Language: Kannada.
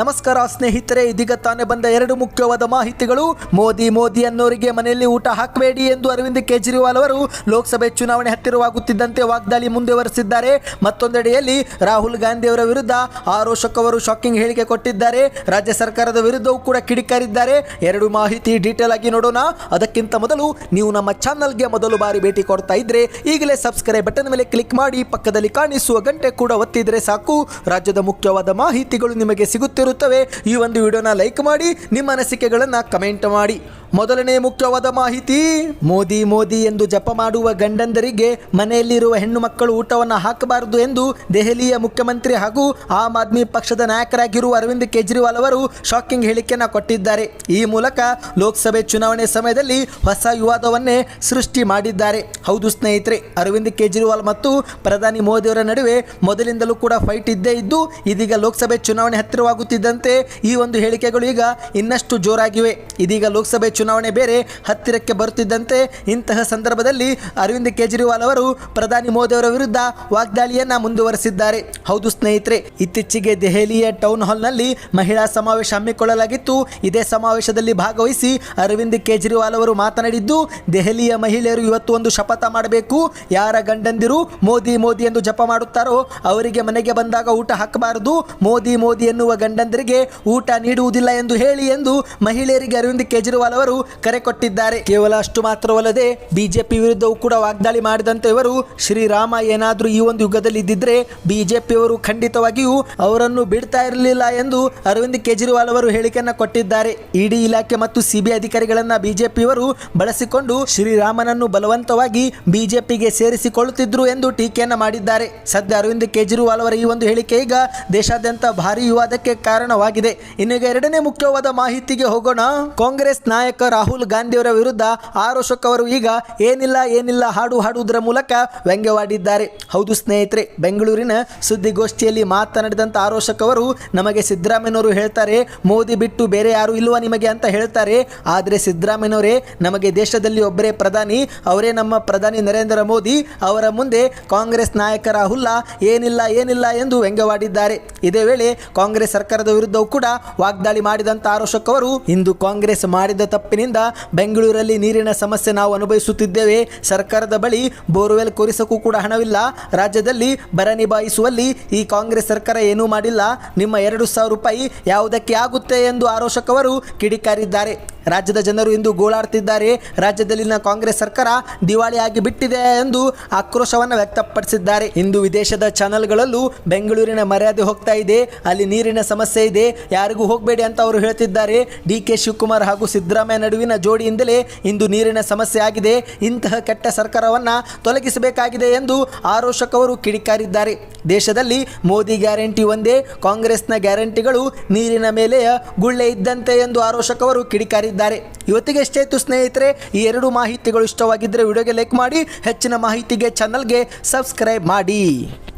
ನಮಸ್ಕಾರ ಸ್ನೇಹಿತರೆ, ಇದೀಗ ತಾನೇ ಬಂದ ಎರಡು ಮುಖ್ಯವಾದ ಮಾಹಿತಿಗಳು. ಮೋದಿ ಮೋದಿ ಅನ್ನೋರಿಗೆ ಮನೆಯಲ್ಲಿ ಊಟ ಹಾಕಬೇಡಿ ಎಂದು ಅರವಿಂದ್ ಕೇಜ್ರಿವಾಲ್ ಅವರು ಲೋಕಸಭೆ ಚುನಾವಣೆ ಹತ್ತಿರವಾಗುತ್ತಿದ್ದಂತೆ ವಾಗ್ದಾಳಿ ಮುಂದುವರೆಸಿದ್ದಾರೆ. ಮತ್ತೊಂದೆಡೆಯಲ್ಲಿ ರಾಹುಲ್ ಗಾಂಧಿ ಅವರ ವಿರುದ್ಧ ಆರೋಶಕ್ ಅವರು ಶಾಕಿಂಗ್ ಹೇಳಿಕೆ ಕೊಟ್ಟಿದ್ದಾರೆ. ರಾಜ್ಯ ಸರ್ಕಾರದ ವಿರುದ್ಧವೂ ಕೂಡ ಕಿಡಿಕಾರಿದ್ದಾರೆ. ಎರಡು ಮಾಹಿತಿ ಡೀಟೇಲ್ ಆಗಿ ನೋಡೋಣ. ಅದಕ್ಕಿಂತ ಮೊದಲು ನೀವು ನಮ್ಮ ಚಾನಲ್ಗೆ ಮೊದಲು ಬಾರಿ ಭೇಟಿ ಕೊಡ್ತಾ ಇದ್ರೆ ಈಗಲೇ ಸಬ್ಸ್ಕ್ರೈಬ್ ಬಟನ್ ಮೇಲೆ ಕ್ಲಿಕ್ ಮಾಡಿ ಪಕ್ಕದಲ್ಲಿ ಕಾಣಿಸುವ ಗಂಟೆ ಕೂಡ ಒತ್ತಿದ್ರೆ ಸಾಕು. ರಾಜ್ಯದ ಮುಖ್ಯವಾದ ಮಾಹಿತಿಗಳು ನಿಮಗೆ ಸಿಗುತ್ತಿರುತ್ತವೆ ಈ ಒಂದು ವಿಡಿಯೋನ ಲೈಕ್ ಮಾಡಿ ನಿಮ್ಮ ಅನಿಸಿಕೆಗಳನ್ನು ಕಮೆಂಟ್ ಮಾಡಿ. ಮೊದಲನೇ ಮುಖ್ಯವಾದ ಮಾಹಿತಿ, ಮೋದಿ ಮೋದಿ ಎಂದು ಜಪ ಮಾಡುವ ಗಂಡಂದರಿಗೆ ಮನೆಯಲ್ಲಿರುವ ಹೆಣ್ಣು ಮಕ್ಕಳು ಊಟವನ್ನು ಹಾಕಬಾರದು ಎಂದು ದೆಹಲಿಯ ಮುಖ್ಯಮಂತ್ರಿ ಹಾಗೂ ಆಮ್ ಆದ್ಮಿ ಪಕ್ಷದ ನಾಯಕರಾಗಿರುವ ಅರವಿಂದ್ ಕೇಜ್ರಿವಾಲ್ ಅವರು ಶಾಕಿಂಗ್ ಹೇಳಿಕೆಯನ್ನು ಕೊಟ್ಟಿದ್ದಾರೆ. ಈ ಮೂಲಕ ಲೋಕಸಭೆ ಚುನಾವಣೆ ಸಮಯದಲ್ಲಿ ಹೊಸ ವಿವಾದವನ್ನೇ ಸೃಷ್ಟಿ ಮಾಡಿದ್ದಾರೆ. ಹೌದು ಸ್ನೇಹಿತರೆ, ಅರವಿಂದ್ ಕೇಜ್ರಿವಾಲ್ ಮತ್ತು ಪ್ರಧಾನಿ ಮೋದಿಯವರ ನಡುವೆ ಮೊದಲಿಂದಲೂ ಕೂಡ ಫೈಟ್ ಇದ್ದೇ ಇದ್ದು, ಇದೀಗ ಲೋಕಸಭೆ ಚುನಾವಣೆ ಹತ್ತಿರವಾಗುತ್ತಿದ್ದಂತೆ ಈ ಒಂದು ಹೇಳಿಕೆಗಳು ಈಗ ಇನ್ನಷ್ಟು ಜೋರಾಗಿವೆ. ಇದೀಗ ಲೋಕಸಭೆ ಚುನಾವಣೆ ಬೇರೆ ಹತ್ತಿರಕ್ಕೆ ಬರುತ್ತಿದ್ದಂತೆ ಇಂತಹ ಸಂದರ್ಭದಲ್ಲಿ ಅರವಿಂದ್ ಕೇಜ್ರಿವಾಲ್ ಅವರು ಪ್ರಧಾನಿ ಮೋದಿ ಅವರ ವಿರುದ್ಧ ವಾಗ್ದಾಳಿಯನ್ನ ಮುಂದುವರೆಸಿದ್ದಾರೆ. ಹೌದು ಸ್ನೇಹಿತರೆ, ಇತ್ತೀಚೆಗೆ ದೆಹಲಿಯ ಟೌನ್ ಹಾಲ್ನಲ್ಲಿ ಮಹಿಳಾ ಸಮಾವೇಶ ಹಮ್ಮಿಕೊಳ್ಳಲಾಗಿತ್ತು. ಇದೇ ಸಮಾವೇಶದಲ್ಲಿ ಭಾಗವಹಿಸಿ ಅರವಿಂದ್ ಕೇಜ್ರಿವಾಲ್ ಅವರು ಮಾತನಾಡಿದ್ದು, ದೆಹಲಿಯ ಮಹಿಳೆಯರು ಇವತ್ತು ಒಂದು ಶಪಥ ಮಾಡಬೇಕು. ಯಾರ ಗಂಡಂದಿರು ಮೋದಿ ಮೋದಿ ಎಂದು ಜಪ ಮಾಡುತ್ತಾರೋ ಅವರಿಗೆ ಮನೆಗೆ ಬಂದಾಗ ಊಟ ಹಾಕಬಾರದು. ಮೋದಿ ಮೋದಿ ಎನ್ನುವ ಗಂಡಂದರಿಗೆ ಊಟ ನೀಡುವುದಿಲ್ಲ ಎಂದು ಹೇಳಿ ಎಂದು ಮಹಿಳೆಯರಿಗೆ ಅರವಿಂದ್ ಕೇಜ್ರಿವಾಲ್ ಅವರು ಕರೆ ಕೊಟ್ಟಿದ್ದಾರೆ. ಕೇವಲ ಅಷ್ಟು ಮಾತ್ರವಲ್ಲದೆ ಬಿಜೆಪಿ ವಿರುದ್ಧವೂ ಕೂಡ ವಾಗ್ದಾಳಿ ಮಾಡಿದಂತೆ ಇವರು ಶ್ರೀರಾಮ ಏನಾದರೂ ಈ ಒಂದು ಯುಗದಲ್ಲಿ ಇದ್ದಿದ್ರೆ ಬಿಜೆಪಿಯವರು ಖಂಡಿತವಾಗಿಯೂ ಅವರನ್ನು ಬಿಡ್ತಾ ಇರಲಿಲ್ಲ ಎಂದು ಅರವಿಂದ್ ಕೇಜ್ರಿವಾಲ್ ಅವರು ಹೇಳಿಕೆಯನ್ನ ಕೊಟ್ಟಿದ್ದಾರೆ. ಇಡಿ ಇಲಾಖೆ ಮತ್ತು ಸಿಬಿಐ ಅಧಿಕಾರಿಗಳನ್ನ ಬಿಜೆಪಿಯವರು ಬಳಸಿಕೊಂಡು ಶ್ರೀರಾಮನನ್ನು ಬಲವಂತವಾಗಿ ಬಿಜೆಪಿಗೆ ಸೇರಿಸಿಕೊಳ್ಳುತ್ತಿದ್ರು ಎಂದು ಟೀಕೆಯನ್ನ ಮಾಡಿದ್ದಾರೆ. ಸದ್ಯ ಅರವಿಂದ್ ಕೇಜ್ರಿವಾಲ್ ಅವರ ಈ ಒಂದು ಹೇಳಿಕೆ ಈಗ ದೇಶಾದ್ಯಂತ ಭಾರಿ ವಿವಾದಕ್ಕೆ ಕಾರಣವಾಗಿದೆ. ಇನ್ನೀಗ ಎರಡನೇ ಮುಖ್ಯವಾದ ಮಾಹಿತಿಗೆ ಹೋಗೋಣ. ಕಾಂಗ್ರೆಸ್ ನಾಯಕ ರಾಹುಲ್ ಗಾಂಧಿಯವರ ವಿರುದ್ಧ ಆರೋಶಕ್ ಅವರು ಈಗ ಏನಿಲ್ಲ ಏನಿಲ್ಲ ಹಾಡು ಹಾಡುವುದರ ಮೂಲಕ ವ್ಯಂಗ್ಯವಾಡಿದ್ದಾರೆ. ಹೌದು ಸ್ನೇಹಿತರೆ, ಬೆಂಗಳೂರಿನ ಸುದ್ದಿಗೋಷ್ಠಿಯಲ್ಲಿ ಮಾತನಾಡಿದಂಥ ಆರೋಶಕ್ ಅವರು ನಮಗೆ ಸಿದ್ದರಾಮಯ್ಯನವರು ಹೇಳ್ತಾರೆ, ಮೋದಿ ಬಿಟ್ಟು ಬೇರೆ ಯಾರು ಇಲ್ವಾ ನಿಮಗೆ ಅಂತ ಹೇಳ್ತಾರೆ. ಆದರೆ ಸಿದ್ದರಾಮಯ್ಯನವರೇ ನಮಗೆ ದೇಶದಲ್ಲಿ ಒಬ್ಬರೇ ಪ್ರಧಾನಿ, ಅವರೇ ನಮ್ಮ ಪ್ರಧಾನಿ ನರೇಂದ್ರ ಮೋದಿ, ಅವರ ಮುಂದೆ ಕಾಂಗ್ರೆಸ್ ನಾಯಕ ರಾಹುಲ್ಲ ಏನಿಲ್ಲ ಏನಿಲ್ಲ ಎಂದು ವ್ಯಂಗ್ಯವಾಡಿದ್ದಾರೆ. ಇದೇ ವೇಳೆ ಕಾಂಗ್ರೆಸ್ ಸರ್ಕಾರದ ವಿರುದ್ಧವೂ ಕೂಡ ವಾಗ್ದಾಳಿ ಮಾಡಿದಂಥ ಆರೋಶಕ್ ಅವರು ಇಂದು ಕಾಂಗ್ರೆಸ್ ಮಾಡಿದ ತಪ್ಪಿನಿಂದ ಬೆಂಗಳೂರಲ್ಲಿ ನೀರಿನ ಸಮಸ್ಯೆ ನಾವು ಅನುಭವಿಸುತ್ತಿದ್ದೇವೆ. ಸರ್ಕಾರದ ಬಳಿ ಬೋರ್ವೆಲ್ ಕೊರಿಸಕ್ಕೂ ಕೂಡ ಹಣವಿಲ್ಲ. ರಾಜ್ಯದಲ್ಲಿ ಬರ ನಿಭಾಯಿಸುವಲ್ಲಿ ಈ ಕಾಂಗ್ರೆಸ್ ಸರ್ಕಾರ ಏನೂ ಮಾಡಿಲ್ಲ. ನಿಮ್ಮ ಎರಡು ಸಾವಿರ ರೂಪಾಯಿ ಯಾವುದಕ್ಕೆ ಆಗುತ್ತೆ ಎಂದು ಆರೋಷಕವರು ಕಿಡಿಕಾರಿದ್ದಾರೆ. ರಾಜ್ಯದ ಜನರು ಇಂದು ಗೋಳಾಡ್ತಿದ್ದಾರೆ ರಾಜ್ಯದಲ್ಲಿನ ಕಾಂಗ್ರೆಸ್ ಸರ್ಕಾರ ದಿವಾಳಿಯಾಗಿ ಬಿಟ್ಟಿದೆ ಎಂದು ಆಕ್ರೋಶವನ್ನು ವ್ಯಕ್ತಪಡಿಸಿದ್ದಾರೆ. ಇಂದು ವಿದೇಶದ ಚಾನೆಲ್ಗಳಲ್ಲೂ ಬೆಂಗಳೂರಿನ ಮರ್ಯಾದೆ ಹೋಗ್ತಾ ಇದೆ. ಅಲ್ಲಿ ನೀರಿನ ಸಮಸ್ಯೆ ಇದೆ. ಯಾರಿಗೂ ಹೋಗಬೇಡಿ ಅಂತ ಅವರು ಹೇಳ್ತಿದ್ದಾರೆ. ಡಿ ಕೆ ಶಿವಕುಮಾರ್ ಹಾಗೂ ಸಿದ್ದರಾಮಯ್ಯ ನಡುವಿನ ಜೋಡಿಯಿಂದಲೇ ಇಂದು ನೀರಿನ ಸಮಸ್ಯೆ ಆಗಿದೆ. ಇಂತಹ ಕೆಟ್ಟ ಸರ್ಕಾರವನ್ನು ತೊಲಗಿಸಬೇಕಾಗಿದೆ ಎಂದು ಆರೋಶಕ್ ಅವರು ಕಿಡಿಕಾರಿದ್ದಾರೆ. ದೇಶದಲ್ಲಿ ಮೋದಿ ಗ್ಯಾರಂಟಿ ಒಂದೇ, ಕಾಂಗ್ರೆಸ್ನ ಗ್ಯಾರಂಟಿಗಳು ನೀರಿನ ಮೇಲೆಯ ಗುಳ್ಳೆ ಇದ್ದಂತೆ ಎಂದು ಆರೋಶಕ್ ಅವರು ಕಿಡಿಕಾರಿದ್ದಾರೆ ಇವತ್ತಿಗೆ ಎಷ್ಟಾಯಿತು ಸ್ನೇಹಿತರೆ, ಈ ಎರಡು ಮಾಹಿತಿಗಳು ಇಷ್ಟವಾಗಿದ್ದರೆ ವಿಡಿಯೋಗೆ ಲೈಕ್ ಮಾಡಿ, ಹೆಚ್ಚಿನ ಮಾಹಿತಿಗೆ ಚಾನಲ್ಗೆ ಸಬ್ಸ್ಕ್ರೈಬ್ ಮಾಡಿ.